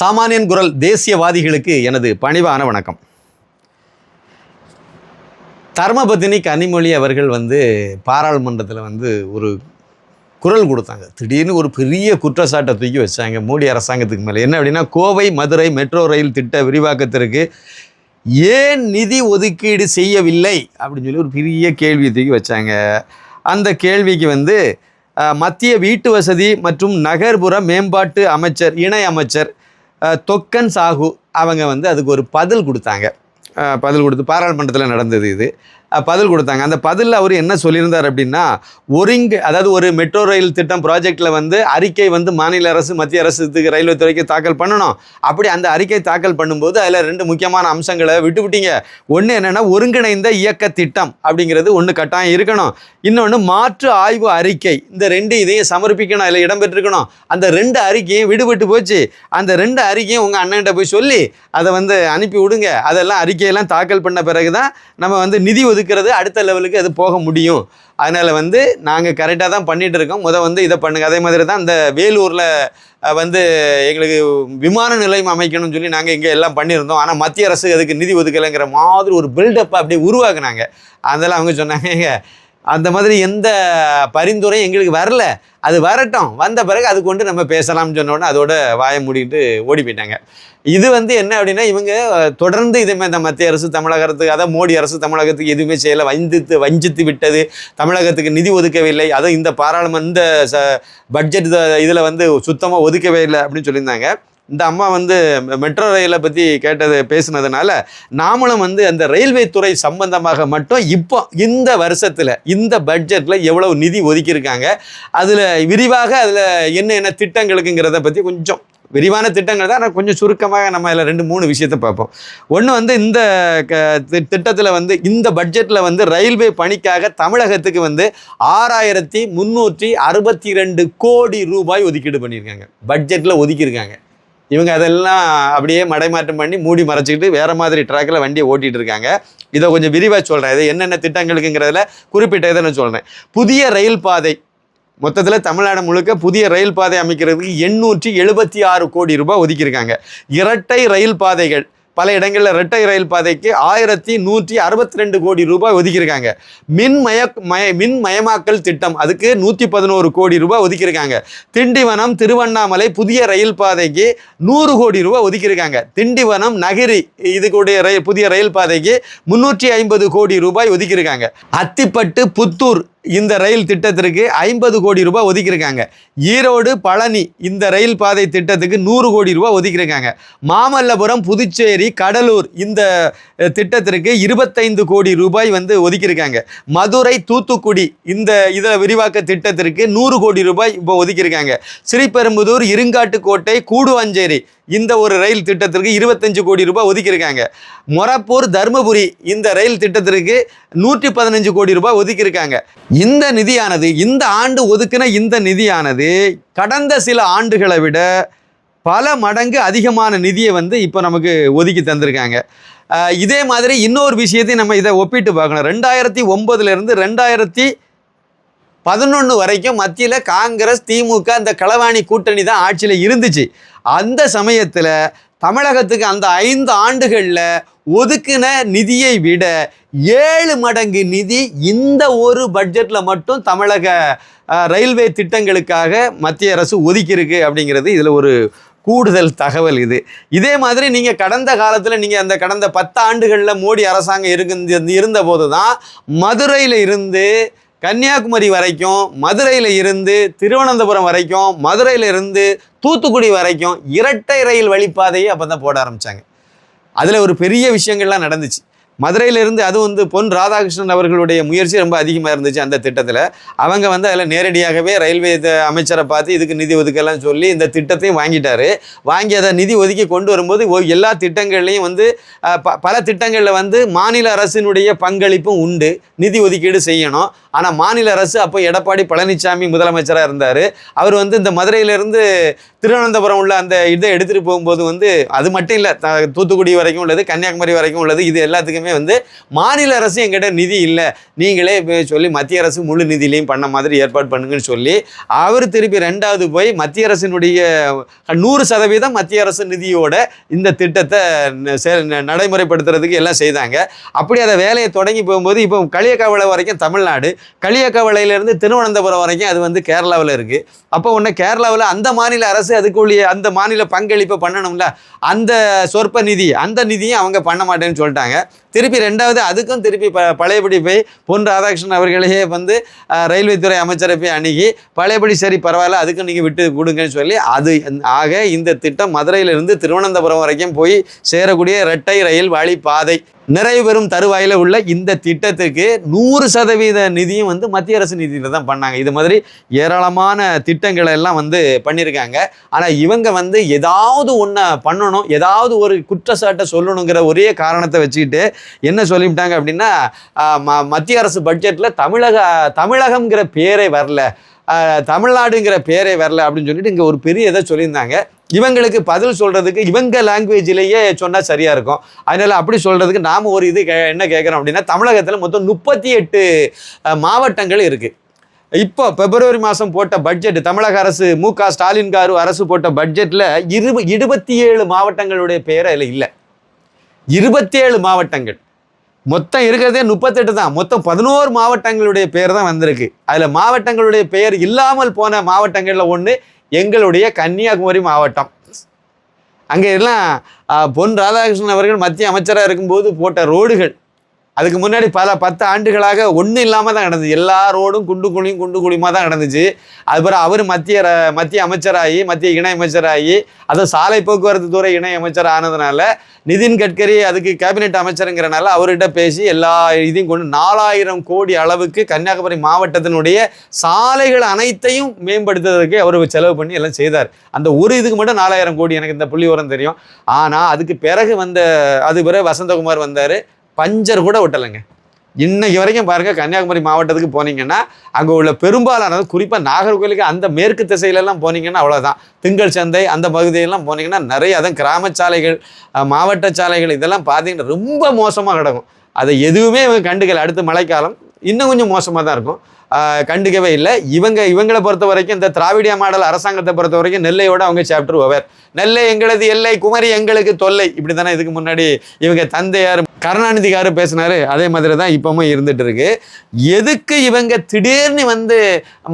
சாமானியன் குரல் தேசியவாதிகளுக்கு எனது பணிவான வணக்கம். தர்மபத்தினி கனிமொழி அவர்கள் வந்து பாராளுமன்றத்தில் வந்து ஒரு குரல் கொடுத்தாங்க. திடீர்னு ஒரு பெரிய குற்றச்சாட்டை தூக்கி வச்சாங்க. மோடி அரசாங்கத்துக்கு மேலே. என்ன அப்படின்னா கோவை மதுரை மெட்ரோ ரயில் திட்ட விரிவாக்கத்திற்கு ஏன் நிதி ஒதுக்கீடு செய்யவில்லை? அப்படின்னு சொல்லி ஒரு பெரிய கேள்வியை தூக்கி வச்சாங்க. அந்த கேள்விக்கு வந்து மத்திய வீட்டு வசதி மற்றும் நகர்ப்புற மேம்பாட்டு அமைச்சர் இணை அமைச்சர் தொக்கன் சாகு அவங்க வந்து அதுக்கு ஒரு பதில் கொடுத்தாங்க. பதில் கொடுத்து பாராளுமன்றத்தில் நடந்தது இது. பதில் கொடுத்தாங்க. அந்த பதிலில் அவர் என்ன சொல்லியிருந்தார் அப்படின்னா ஒருங்கு அதாவது ஒரு மெட்ரோ ரயில் திட்டம் ப்ராஜெக்டில் வந்து அறிக்கை வந்து மாநில அரசு மத்திய அரசுக்கு ரயில்வே துறைக்கு தாக்கல் பண்ணணும். அப்படி அந்த அறிக்கை தாக்கல் பண்ணும்போது அதில் ரெண்டு முக்கியமான அம்சங்களை விட்டுவிட்டீங்க ஒன்று என்னென்னா ஒருங்கிணைந்த இயக்க திட்டம் அப்படிங்கிறது ஒன்று கட்டாயம் இருக்கணும். இன்னொன்று மாற்று ஆய்வு அறிக்கை. இந்த ரெண்டு இதையும் சமர்ப்பிக்கணும் அதில் இடம்பெற்றிருக்கணும் அந்த ரெண்டு அறிக்கையும் விடுபட்டு போச்சு. அந்த ரெண்டு அறிக்கையும் உங்கள் அண்ணன்கிட்ட போய் சொல்லி அதை வந்து அனுப்பி விடுங்க அதெல்லாம் அறிக்கையெல்லாம் தாக்கல் பண்ண பிறகு தான் நம்ம வந்து நிதி இருக்கிறது அடுத்த லெவலுக்கு அது போக முடியும். அதனால் வந்து நாங்கள் கரெக்டாக தான் பண்ணிகிட்டு இருக்கோம். முத வந்து இதை பண்ணுங்க. அதே மாதிரி தான் இந்த வேலூரில் வந்து எங்களுக்கு விமான நிலையம் அமைக்கணும்னு சொல்லி நாங்கள் இங்கே எல்லாம் பண்ணியிருந்தோம். ஆனால் மத்திய அரசு அதுக்கு நிதி ஒதுக்கலைங்கிற மாதிரி ஒரு பில்டப்பை அப்படியே உருவாக்குனாங்க. அதெல்லாம் அவங்க சொன்னாங்க. அந்த மாதிரி எந்த பரிந்துரையும் எங்களுக்கு வரல. அது வரட்டும். வந்த பிறகு அது கொண்டு நம்ம பேசலாம்னு சொன்ன உடனே அதோட வாயை மூடிட்டு ஓடி போயிட்டாங்க. இது வந்து என்ன அப்படின்னா இவங்க தொடர்ந்து இதுமே இந்த மத்திய அரசு தமிழகத்துக்கு அதான் மோடி அரசு தமிழகத்துக்கு எதுவுமே செய்யலை. வஞ்சித்து வஞ்சித்து விட்டது. தமிழகத்துக்கு நிதி ஒதுக்கவில்லை. அதுவும் இந்த பாராளுமன்ற இந்த ச பட்ஜெட் இதில் வந்து சுத்தமாக ஒதுக்கவே இல்லை அப்படின்னு சொல்லியிருந்தாங்க. இந்த அம்மா வந்து மெட்ரோ ரயிலை பற்றி கேட்டது பேசினதுனால நாமளும் வந்து அந்த ரயில்வே துறை சம்பந்தமாக மட்டும் இப்போ இந்த வருஷத்தில் இந்த பட்ஜெட்டில் எவ்வளவு நிதி ஒதுக்கியிருக்காங்க அதில் விரிவாக அதில் என்ன என்ன திட்டங்களுக்குங்கிறத பற்றி கொஞ்சம் விரிவான திட்டங்கள் தான். ஆனால் கொஞ்சம் சுருக்கமாக நம்ம இதில் ரெண்டு மூணு விஷயத்தை பார்ப்போம். ஒன்று வந்து இந்த க திட்டத்தில் வந்து இந்த பட்ஜெட்டில் வந்து ரயில்வே பணிக்காக தமிழகத்துக்கு வந்து ஆறாயிரத்தி முந்நூற்றி அறுபத்தி ரெண்டு கோடி ரூபாய் ஒதுக்கீடு பண்ணியிருக்காங்க. பட்ஜெட்டில் ஒதுக்கியிருக்காங்க. இவங்க அதெல்லாம் அப்படியே மடைமாற்றம் பண்ணி மூடி மறைச்சிக்கிட்டு வேறு மாதிரி ட்ராக்கில் வண்டியை ஓட்டிகிட்டு இருக்காங்க. இதை கொஞ்சம் விரிவாக சொல்கிறேன் இது என்னென்ன திட்டங்களுக்குங்கிறதுல குறிப்பிட்ட இதை நான் சொல்கிறேன் புதிய ரயில் பாதை. மொத்தத்தில் தமிழ்நாடு முழுக்க புதிய ரயில் பாதை அமைக்கிறதுக்கு எண்ணூற்றி எழுபத்தி ஆறு கோடி ரூபாய் ஒதுக்கியிருக்காங்க. இரட்டை ரயில் பாதைகள். பல இடங்களில் இரட்டை ரயில் பாதைக்கு ஆயிரத்தி நூற்றி அறுபத்தி ரெண்டு கோடி ரூபாய் ஒதுக்கியிருக்காங்க. மின்மய மய மின்மயமாக்கல் திட்டம் அதுக்கு நூற்றி பதினோரு கோடி ரூபாய் ஒதுக்கியிருக்காங்க. திண்டிவனம் திருவண்ணாமலை புதிய ரயில் பாதைக்கு நூறு கோடி ரூபாய் ஒதுக்கியிருக்காங்க. திண்டிவனம் நகரி இதுக்குடைய ரயில் புதிய ரயில் பாதைக்கு முன்னூற்றி ஐம்பது கோடி ரூபாய் ஒதுக்கியிருக்காங்க. அத்திப்பட்டு புத்தூர் இந்த ரயில் திட்டத்திற்கு ஐம்பது கோடி ரூபாய் ஒதுக்கியிருக்காங்க. ஈரோடு பழனி இந்த ரயில் பாதை திட்டத்துக்கு நூறு கோடி ரூபாய் ஒதுக்கியிருக்காங்க. மாமல்லபுரம் புதுச்சேரி கடலூர் இந்த திட்டத்திற்கு இருபத்தைந்து கோடி ரூபாய் வந்து ஒதுக்கியிருக்காங்க. மதுரை தூத்துக்குடி இந்த இதில் விரிவாக்க திட்டத்திற்கு நூறு கோடி ரூபாய் இப்போ ஒதுக்கியிருக்காங்க. ஸ்ரீபெரும்புதூர் இருங்காட்டுக்கோட்டை கூடுவாஞ்சேரி இந்த ஒரு ரயில் திட்டத்திற்கு இருபத்தஞ்சு கோடி ரூபாய் ஒதுக்கியிருக்காங்க. மொரப்பூர் தருமபுரி இந்த ரயில் திட்டத்திற்கு நூற்றி பதினஞ்சு கோடி ரூபாய் ஒதுக்கியிருக்காங்க. இந்த நிதியானது இந்த ஆண்டு ஒதுக்கின இந்த நிதியானது கடந்த சில ஆண்டுகளை விட பல மடங்கு அதிகமான நிதியை வந்து இப்போ நமக்கு ஒதுக்கி தந்திருக்காங்க. இதே மாதிரி இன்னொரு விஷயத்தையும் நம்ம இதை ஒப்பிட்டு பார்க்கணும். ரெண்டாயிரத்தி ஒம்பதுலேருந்து ரெண்டாயிரத்தி பதினொன்று வரைக்கும் மத்தியில் காங்கிரஸ் திமுக இந்த களவாணி கூட்டணி தான் ஆட்சியில் இருந்துச்சு. அந்த சமயத்தில் தமிழகத்துக்கு அந்த ஐந்து ஆண்டுகளில் ஒதுக்கின நிதியை விட ஏழு மடங்கு நிதி இந்த ஒரு பட்ஜெட்டில் மட்டும் தமிழக ரயில்வே திட்டங்களுக்காக மத்திய அரசு ஒதுக்கியிருக்கு அப்படிங்கிறது இதில் ஒரு கூடுதல் தகவல் இது. இதே மாதிரி நீங்கள் கடந்த காலத்தில் நீங்கள் அந்த கடந்த பத்து ஆண்டுகளில் மோடி அரசாங்கம் இருக்கு இருந்தபோது தான் மதுரையில் இருந்து கன்னியாகுமரி வரைக்கும் மதுரையில் இருந்து திருவனந்தபுரம் வரைக்கும் மதுரையில் இருந்து தூத்துக்குடி வரைக்கும் இரட்டை ரயில் வழிப்பாதையை அப்போ தான் போட ஆரம்பித்தாங்க அதில் ஒரு பெரிய விஷயங்கள்லாம் நடந்துச்சு. மதுரையிலிருந்து அது வந்து பொன் ராதாகிருஷ்ணன் அவர்களுடைய முயற்சி ரொம்ப அதிகமாக இருந்துச்சு அந்த திட்டத்தில். அவங்க வந்து அதில் நேரடியாகவே ரயில்வே அமைச்சரை பார்த்து இதுக்கு நிதி ஒதுக்கலாம் சொல்லி இந்த திட்டத்தையும் வாங்கிட்டார். வாங்கி அதை நிதி ஒதுக்கி கொண்டு வரும்போது எல்லா திட்டங்கள்லையும் வந்து ப பல திட்டங்களில் வந்து மாநில அரசினுடைய பங்களிப்பும் உண்டு. நிதி ஒதுக்கீடு செய்யணும். ஆனால் மாநில அரசு அப்போ எடப்பாடி பழனிசாமி முதலமைச்சராக இருந்தார். அவர் வந்து இந்த மதுரையிலேருந்து திருவனந்தபுரம் உள்ள அந்த இதை எடுத்துகிட்டு போகும்போது வந்து அது மட்டும் இல்லை தூத்துக்குடி வரைக்கும் உள்ளது கன்னியாகுமரி வரைக்கும் உள்ளது இது எல்லாத்துக்குமே வந்து மாநில அரசு எங்கிட்ட நிதி இல்லை. நீங்களே போய் சொல்லி மத்திய அரசு முழு நிதியிலையும் பண்ண மாதிரி ஏற்பாடு பண்ணுங்கன்னு சொல்லி அவர் திருப்பி ரெண்டாவது போய் மத்திய அரசினுடைய நூறு சதவீதம் மத்திய அரசு நிதியோட இந்த திட்டத்தை செ- ந- நடைமுறைப்படுத்துறதுக்கு எல்லாம் செய்தாங்க. அப்படி அதை வேலையை தொடங்கி போகும்போது இப்போ களியக்காவலை வரைக்கும் தமிழ்நாடு களியக்கவலையிலேருந்து திருவனந்தபுரம் வரைக்கும் அது வந்து கேரளாவில் இருக்குது அப்போ ஒன்று கேரளாவில் அந்த மாநில அரசு அதுக்குள்ளே அந்த மாநில பங்களிப்பை பண்ணணும்ல? அந்த சொற்ப நிதி அந்த நிதியும் அவங்க பண்ண மாட்டேன்னு சொல்லிட்டாங்க. திருப்பி ரெண்டாவது அதுக்கும் திருப்பி ப பழையபடி போய் பொன் ராதாகிருஷ்ணன் அவர்களையே வந்து ரயில்வே துறை அமைச்சரை போய் அணுகி பழையபடி சரி பரவாயில்ல அதுக்கும் நீங்கள் விட்டு கொடுங்கன்னு சொல்லி அது ஆக இந்த திட்டம் மதுரையிலிருந்து திருவனந்தபுரம் வரைக்கும் போய் சேரக்கூடிய இரட்டை ரயில் வழி பாதை நிறைவேறும் தருவாயில் உள்ள இந்த திட்டத்துக்கு நூறு சதவீத நிதியும் வந்து மத்திய அரசு நிதியில் தான் பண்ணாங்க. இது மாதிரி ஏராளமான திட்டங்களை எல்லாம் வந்து பண்ணியிருக்காங்க ஆனால் இவங்க வந்து ஏதாவது ஒன்றை பண்ணணும் ஏதாவது ஒரு குற்றச்சாட்டை சொல்லணுங்கிற ஒரே காரணத்தை வச்சுக்கிட்டு என்ன சொல்லிவிட்டாங்க அப்படின்னா ம- மத்திய அரசு பட்ஜெட்டில் தமிழக தமிழகம்ங்கிற பேரே வரல. தமிழ்நாடுங்கிற பேரே வரல அப்படின்னு சொல்லிட்டு இங்கே ஒரு பெரிய இதை சொல்லியிருந்தாங்க. இவங்களுக்கு பதில் சொல்கிறதுக்கு இவங்க லாங்குவேஜிலேயே சொன்னால் சரியாக இருக்கும். அதனால் அப்படி சொல்கிறதுக்கு நாம் ஒரு இது கே என்ன கேட்குறோம் அப்படின்னா தமிழகத்தில் மொத்தம் முப்பத்தி எட்டு மாவட்டங்கள் இருக்குது இப்போ பிப்ரவரி மாதம் போட்ட பட்ஜெட் தமிழக அரசு மு க ஸ்டாலின் காரு அரசு போட்ட பட்ஜெட்டில் இரு இருபத்தி ஏழு மாவட்டங்களுடைய பேர் அதில் இல்லை. இருபத்தேழு மாவட்டங்கள். மொத்தம் இருக்கிறதே முப்பத்தெட்டு தான். மொத்தம் பதினோரு மாவட்டங்களுடைய பேர் தான் வந்திருக்கு. அதில் மாவட்டங்களுடைய பெயர் இல்லாமல் போன மாவட்டங்களில் ஒன்று எங்களுடைய கன்னியாகுமரி மாவட்டம். அங்கே எல்லாம் பொன் ராதாகிருஷ்ணன் அவர்கள் மத்திய அமைச்சராக இருக்கும்போது போட்ட ரோடுகள். அதுக்கு முன்னாடி பல பத்து ஆண்டுகளாக ஒன்றும் இல்லாமல் தான் நடந்துச்சு எல்லா ரோடும் குண்டு குழியும் குண்டு குழியுமாக தான் நடந்துச்சு. அதுக்கப்புறம் அவர் மத்திய ர- மத்திய அமைச்சராகி மத்திய இணை அமைச்சராகி அதுவும் சாலை போக்குவரத்து துறை இணை அமைச்சர் ஆனதுனால நிதின் கட்கரி அதுக்கு கேபினெட் அமைச்சருங்கிறனால அவர்கிட்ட பேசி எல்லா இதையும் கொண்டு நாலாயிரம் கோடி அளவுக்கு கன்னியாகுமரி மாவட்டத்தினுடைய சாலைகள் அனைத்தையும் மேம்படுத்துவதற்கு அவர் செலவு பண்ணி எல்லாம் செய்தார். அந்த ஒரு இதுக்கு மட்டும் நாலாயிரம் கோடி எனக்கு இந்த புள்ளி உரம் தெரியும். ஆனால் அதுக்கு பிறகு வந்த அது பிறகு வசந்தகுமார் வந்தார். பஞ்சர் கூட விட்டலைங்க இன்னைக்கு வரைக்கும் பாருங்க கன்னியாகுமரி மாவட்டத்துக்கு போனீங்கன்னா அங்கே உள்ள பெரும்பாலானது குறிப்பாக நாகர்கோவிலுக்கு அந்த மேற்கு திசையிலெல்லாம் போனீங்கன்னா அவ்வளோதான் திங்கள் சந்தை அந்த பகுதியெல்லாம் போனீங்கன்னா நிறைய அதான் கிராம சாலைகள் மாவட்ட சாலைகள் இதெல்லாம் பார்த்தீங்கன்னா ரொம்ப மோசமாக கிடக்கும். அதை எதுவுமே இவங்க கண்டுக்கல. அடுத்து மழைக்காலம் இன்னும் கொஞ்சம் மோசமாக தான் இருக்கும். கண்டுக்கவே இல்லை. இவங்க இவங்களை பொறுத்த வரைக்கும் இந்த திராவிடிய மாடல் அரசாங்கத்தை பொறுத்த வரைக்கும் நெல்லையோட அவங்க சாப்டர் ஓவர் நெல்லை எங்களது எல்லை குமரி எங்களுக்கு தொல்லை. இப்படி தானே இதுக்கு முன்னாடி இவங்க தந்தையார் கருணாநிதிக்காரு பேசினாரு. அதே மாதிரி தான் இப்பவும் இருந்துட்டு இருக்கு எதுக்கு இவங்க திடீர்னு வந்து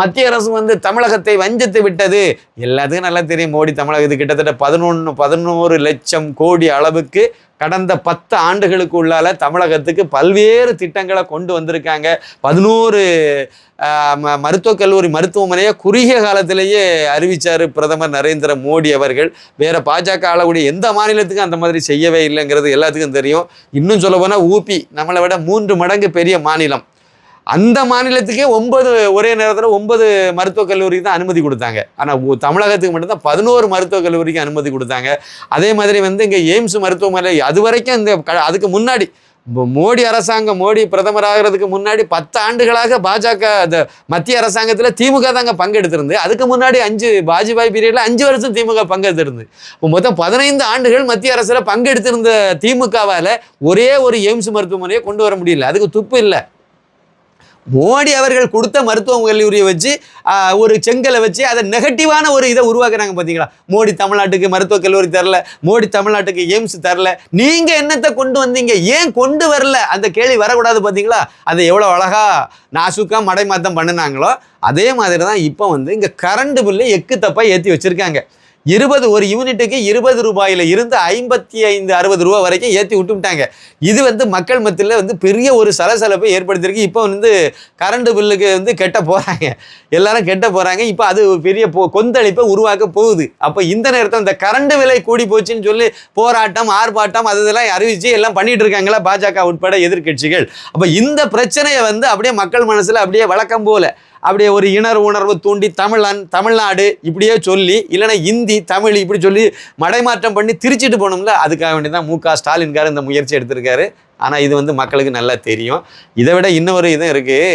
மத்திய அரசு வந்து தமிழகத்தை வஞ்சித்து விட்டது? எல்லாத்துக்கும் நல்லா தெரியும். மோடி தமிழகத்துக்கு கிட்டத்தட்ட பதினொன்று பதினோரு லட்சம் கோடி அளவுக்கு கடந்த பத்து ஆண்டுகளுக்கு உள்ளால தமிழகத்துக்கு பல்வேறு திட்டங்களை கொண்டு வந்திருக்காங்க. பதினோரு மருத்துவக் கல்லூரி மருத்துவமனையை குறுகிய காலத்திலேயே அறிவித்தார் பிரதமர் நரேந்திர மோடி அவர்கள். வேறு பாஜக ஆளக்கூடிய எந்த மாநிலத்துக்கும் அந்த மாதிரி செய்யவே இல்லைங்கிறது எல்லாத்துக்கும் தெரியும். இன்னும் சொல்ல போனால் ஊபி நம்மளை விட மூன்று மடங்கு பெரிய மாநிலம். அந்த மாநிலத்துக்கே ஒன்பது ஒரே நேரத்தில் ஒன்பது மருத்துவக் கல்லூரிக்கு தான் அனுமதி கொடுத்தாங்க. ஆனால் தமிழகத்துக்கு மட்டும்தான் பதினோரு மருத்துவக் கல்லூரிக்கு அனுமதி கொடுத்தாங்க. அதே மாதிரி வந்து இங்கே எய்ம்ஸ் மருத்துவமனை அது வரைக்கும் இந்த க- அதுக்கு முன்னாடி மோடி அரசாங்கம் மோடி பிரதமர் ஆகிறதுக்கு முன்னாடி பத்து ஆண்டுகளாக பாஜக அந்த மத்திய அரசாங்கத்தில் திமுக தாங்க பங்கெடுத்திருந்து அதுக்கு முன்னாடி அஞ்சு வாஜ்பாய் பீரியடில் அஞ்சு வருஷம் திமுக பங்கெடுத்திருந்து. இப்போ மொத்தம் பதினைந்து ஆண்டுகள் மத்திய அரசில் பங்கெடுத்திருந்த திமுகவால் ஒரே ஒரு எய்ம்ஸ் மருத்துவமனையை கொண்டு வர முடியல. அதுக்கு துப்பு இல்லை. மோடி அவர்கள் கொடுத்த மருத்துவ கல்லூரியை வச்சு ஒரு செங்கலை வச்சு அதை நெகட்டிவான ஒரு இதை உருவாக்குறாங்க பார்த்தீங்களா மோடி தமிழ்நாட்டுக்கு மருத்துவக் கல்லூரி தரல மோடி தமிழ்நாட்டுக்கு எய்ம்ஸ் தரல. நீங்கள் என்னத்தை கொண்டு வந்தீங்க? ஏன் கொண்டு வரல? அந்த கேள்வி வரக்கூடாது பார்த்தீங்களா அதை எவ்வளோ அழகாக நாசுக்காக மடைமாத்தம் பண்ணினாங்களோ அதே மாதிரி தான் இப்போ வந்து இங்கே கரண்ட் பில்லு எக்கு தப்பாக ஏற்றி வச்சுருக்காங்க. இருபது ஒரு யூனிட்டுக்கு இருபது ரூபாயில் இருந்து ஐம்பத்தி ஐந்து அறுபது ரூபா வரைக்கும் ஏற்றி விட்டுவிட்டாங்க. இது வந்து மக்கள் மத்தியில் வந்து பெரிய ஒரு சலசலப்பை ஏற்படுத்தியிருக்கு. இப்போ வந்து கரண்ட் பில்லுக்கு வந்து கெட்ட போகிறாங்க எல்லாரும் கெட்ட போகிறாங்க இப்போ அது ஒரு பெரிய போ கொந்தளிப்பை உருவாக்க போகுது. அப்போ இந்த நேரத்தில் இந்த கரண்ட் விலை கூடி போச்சுன்னு சொல்லி போராட்டம் ஆர்ப்பாட்டம் அது இதெல்லாம் அறிவித்து எல்லாம் பண்ணிகிட்டு இருக்காங்களா? பாஜக உட்பட எதிர்க்கட்சிகள். அப்போ இந்த பிரச்சனையை வந்து அப்படியே மக்கள் மனசில் அப்படியே வழக்கம் போல அப்படியே ஒரு இணர் உணர்வு தூண்டி தமிழன் தமிழ்நாடு இப்படியே சொல்லி இல்லைன்னா இந்தி தமிழ் இப்படி சொல்லி மடைமாற்றம் பண்ணி திரிச்சிட்டு போகணும்ல அதுக்காக வேண்டி தான் மு க ஸ்டாலின்கார் இந்த முயற்சி எடுத்திருக்காரு. ஆனால் இது வந்து மக்களுக்கு நல்லா தெரியும். இதை விட இன்னொரு இதுவும் இருக்குது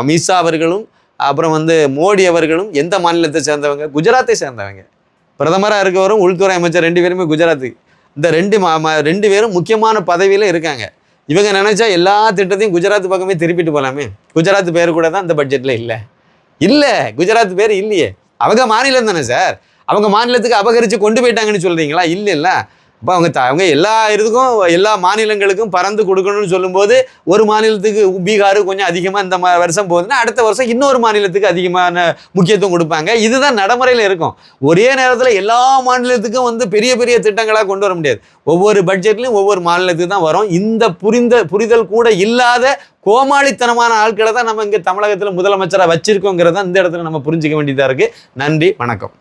அமித்ஷா அவர்களும் அப்புறம் வந்து மோடி அவர்களும் எந்த மாநிலத்தை சேர்ந்தவங்க? குஜராத்தை சேர்ந்தவங்க. பிரதமராக இருக்கவரும் உள்துறை அமைச்சர் ரெண்டு பேருமே குஜராத்துக்கு இந்த ரெண்டு மா ரெண்டு பேரும் முக்கியமான பதவியில் இருக்காங்க. இவங்க நினைச்சா எல்லா திட்டத்தையும் குஜராத் பக்கமே திருப்பிட்டு போகலாமே குஜராத் பேர் கூட தான் இந்த பட்ஜெட்டில் இல்லை. இல்லை குஜராத் பேர் இல்லையே. அவங்க மாநிலம் தானே சார். அவங்க மாநிலத்துக்கு அபகரித்து கொண்டு போயிட்டாங்கன்னு சொல்கிறீங்களா இல்லைல்ல இப்போ அவங்க த- அவங்க எல்லா இதுக்கும் எல்லா மாநிலங்களுக்கும் பறந்து கொடுக்கணும்னு சொல்லும்போது ஒரு மாநிலத்துக்கு பீகார் கொஞ்சம் அதிகமாக இந்த மா- வருஷம் போகுதுன்னா அடுத்த வருஷம் இன்னொரு மாநிலத்துக்கு அதிகமான முக்கியத்துவம் கொடுப்பாங்க. இதுதான் நடைமுறையில் இருக்கும். ஒரே நேரத்தில் எல்லா மாநிலத்துக்கும் வந்து பெரிய பெரிய திட்டங்களாக கொண்டு வர முடியாது. ஒவ்வொரு பட்ஜெட்லையும் ஒவ்வொரு மாநிலத்துக்கு தான் வரும். இந்த புரிந்த புரிதல் கூட இல்லாத கோமாளித்தனமான ஆட்களை தான் நம்ம இங்கே தமிழகத்தில் முதலமைச்சராக வச்சிருக்கோங்கிறத இந்த இடத்துல நம்ம புரிஞ்சிக்க வேண்டியதாக இருக்குது நன்றி வணக்கம்.